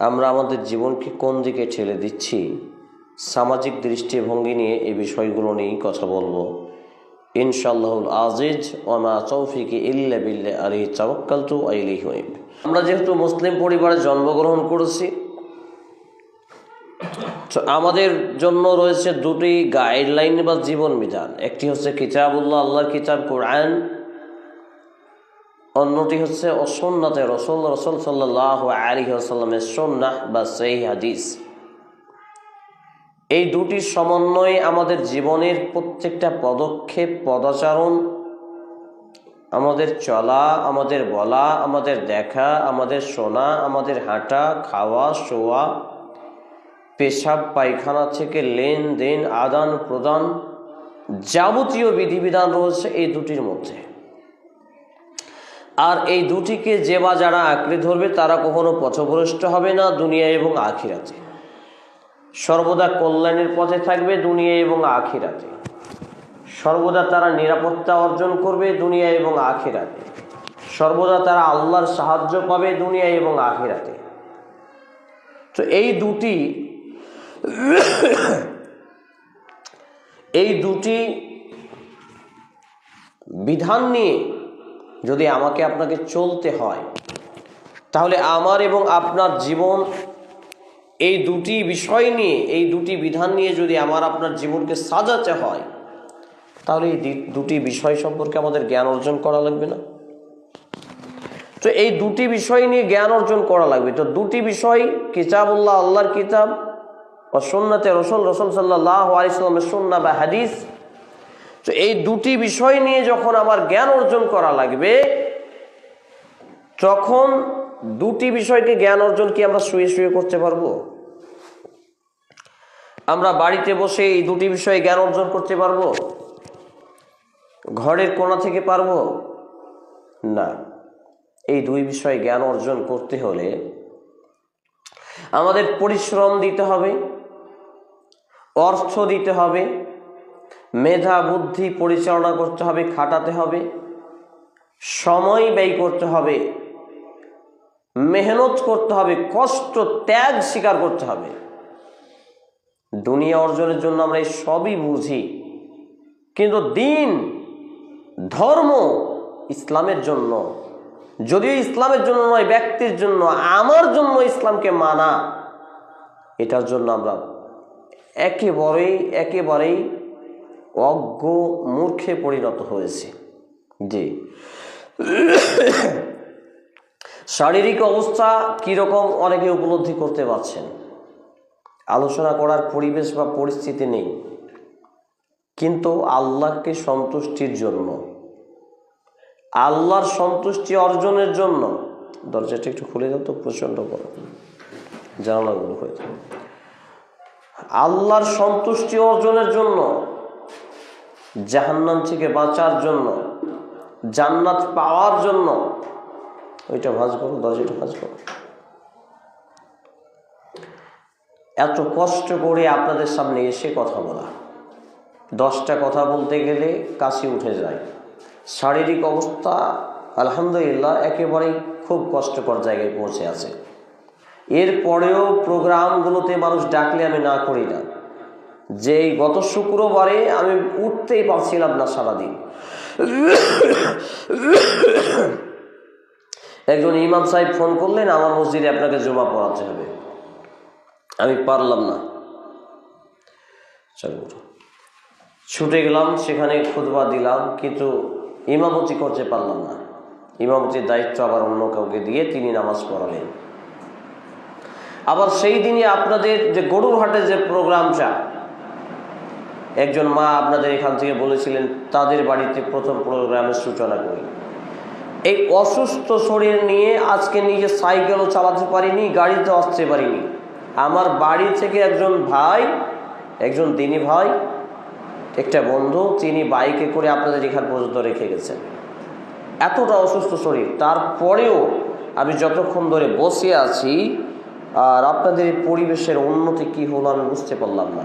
আমরা আমাদের জীবনকে কোন দিকে ঠেলে দিচ্ছি? সামাজিক দৃষ্টিভঙ্গি নিয়ে এই বিষয়গুলো নিয়েই কথা বলব। ইনশাল্লাহুল আজিজ, ওমা তৌফিক ইল্লা বিল্লা আলী তাওয়াক্কালতু আইলিহি উনিব। আমরা যেহেতু মুসলিম পরিবারে জন্মগ্রহণ করেছি, তো আমাদের জন্য রয়েছে দুটি গাইডলাইন বা জীবন বিধান। একটি হচ্ছে কিতাবুল্লাহ, আল্লাহর কিতাব, কোরআন। অন্যটি হচ্ছে অসন্নাতে রসল রসল সাল্লাহ আলী আসাল্লামের সন্ন্যাহ বা সেই হাদিস। এই দুটির সমন্বয়ে আমাদের জীবনের প্রত্যেকটা পদক্ষেপ, পদাচারণ, আমাদের চলা, আমাদের বলা, আমাদের দেখা, আমাদের শোনা, আমাদের হাঁটা, খাওয়া, শোয়া, পেশাব, পায়খানা থেকে লেনদেন আদান প্রদান যাবতীয় বিধিবিধান রয়েছে এই দুটির মধ্যে। আর এই দুটিকে যে বা যারা আঁকড়ে ধরবে, তারা কখনো পথভ্রষ্ট হবে না দুনিয়া এবং আখিরাতে। সর্বদা কল্যাণের পথে থাকবে দুনিয়া এবং আখিরাতে। সর্বদা তারা নিরাপত্তা অর্জন করবে দুনিয়া এবং আখিরাতে। সর্বদা তারা আল্লাহর সাহায্য পাবে দুনিয়া এবং আখিরাতে। তো এই দুটি এই দুটি বিধান নিয়ে যদি আমাকে আপনাকে চলতে হয়, তাহলে আমার এবং আপনার জীবন, এই দুটি বিষয় নিয়ে, এই দুটি বিধান নিয়ে যদি আমার আপনার জীবনকে সাজাতে হয়, তাহলে এই দুটি বিষয় সম্পর্কে আমাদের জ্ঞান অর্জন করা লাগবে না। তো এই দুটি বিষয় নিয়ে জ্ঞান অর্জন করা লাগবে। তো দুটি বিষয়, কিতাবুল্লাহ, আল্লাহর কিতাব ও সন্নাতে রসুল রসুল সাল্লাহ আলিয়াল্লামের সন্না বা হাদিস তো এই দুটি বিষয় নিয়ে যখন আমার জ্ঞান অর্জন করা লাগবে, তখন দুটি বিষয়কে জ্ঞান অর্জন কি আমরা শুয়ে শুয়ে করতে পারব? আমরা বাড়িতে বসে এই দুটি বিষয়ে জ্ঞান অর্জন করতে পারব? ঘরের কোণা থেকে পারব? না। এই দুই বিষয়ে জ্ঞান অর্জন করতে হলে আমাদের পরিশ্রম দিতে হবে, অর্থ দিতে হবে মেধা, বুদ্ধি পরিচালনা করতে হবে, খাটাতে হবে, সময় ব্যয় করতে হবে, মেহনত করতে হবে, কষ্ট, ত্যাগ স্বীকার করতে হবে। দুনিয়া অর্জনের জন্য আমরা এই সবই বুঝি, কিন্তু দিন, ধর্ম ইসলামের জন্য, যদিও ইসলামের জন্য নয়, ব্যক্তির জন্য, আমার জন্য ইসলামকে মানা, এটার জন্য আমরা একেবারেই একেবারেই অজ্ঞ মূর্খে পরিণত হয়েছে। জি। শারীরিক অবস্থা কীরকম অনেকে উপলব্ধি করতে পারছেন? আলোচনা করার পরিবেশ বা পরিস্থিতি নেই। কিন্তু আল্লাহকে সন্তুষ্টির জন্য, আল্লাহর সন্তুষ্টি অর্জনের জন্য, দরজাটা একটু খুলে দাও তো, প্রচণ্ড গরম। জানালাগুলো হয়ে আল্লাহর সন্তুষ্টি অর্জনের জন্য জাহান্নাম থেকে বাঁচার জন্য, জান্নাত পাওয়ার জন্য, ওইটা ভাঁজ করো, দরজাটা ভাঁজ করো। এত কষ্ট করে আপনাদের সামনে এসে কথা বলা। দশটা কথা বলতে গেলে কাশি উঠে যায়। শারীরিক অবস্থা, আলহামদুলিল্লাহ, একেবারেই খুব কষ্টকর জায়গায় পৌঁছে আছে। এরপরেও প্রোগ্রামগুলোতে মানুষ ডাকলে আমি না করি না। যে গত শুক্রবারে আমি উঠতেই পারছিলাম না সারাদিন। একজন ইমাম সাহেব ফোন করলেন, আমার মসজিদে আপনাকে জমা পড়াতে হবে। আমি পারলাম না। ছুটে গেলাম, সেখানে খুদবা দিলাম, কিন্তু ইমামতি করতে পারলাম না। ইমামতির দায়িত্ব আবার অন্য কাউকে দিয়ে তিনি নামাজ পড়ালেন। আবার সেই দিনই আপনাদের যে গরুর হাটে যে প্রোগ্রামটা একজন মা আপনাদের এখান থেকে বলেছিলেন, তাদের বাড়িতে প্রথম প্রোগ্রামের সূচনা করি। এই অসুস্থ শরীর নিয়ে আজকে নিজে সাইকেলও চালাতে পারিনি, গাড়িতে আসতে পারিনি। আমার বাড়ি থেকে একজন ভাই, একজন দিনী ভাই, একটা বন্ধু, তিনি বাইকে করে আপনাদের এখান পর্যন্ত রেখে গেছেন। এতটা অসুস্থ শরীর। তারপরেও আমি যতক্ষণ ধরে বসে আছি, আর আপনাদের পরিবেশের উন্নতি কি হলো আমি বুঝতে পারলাম না।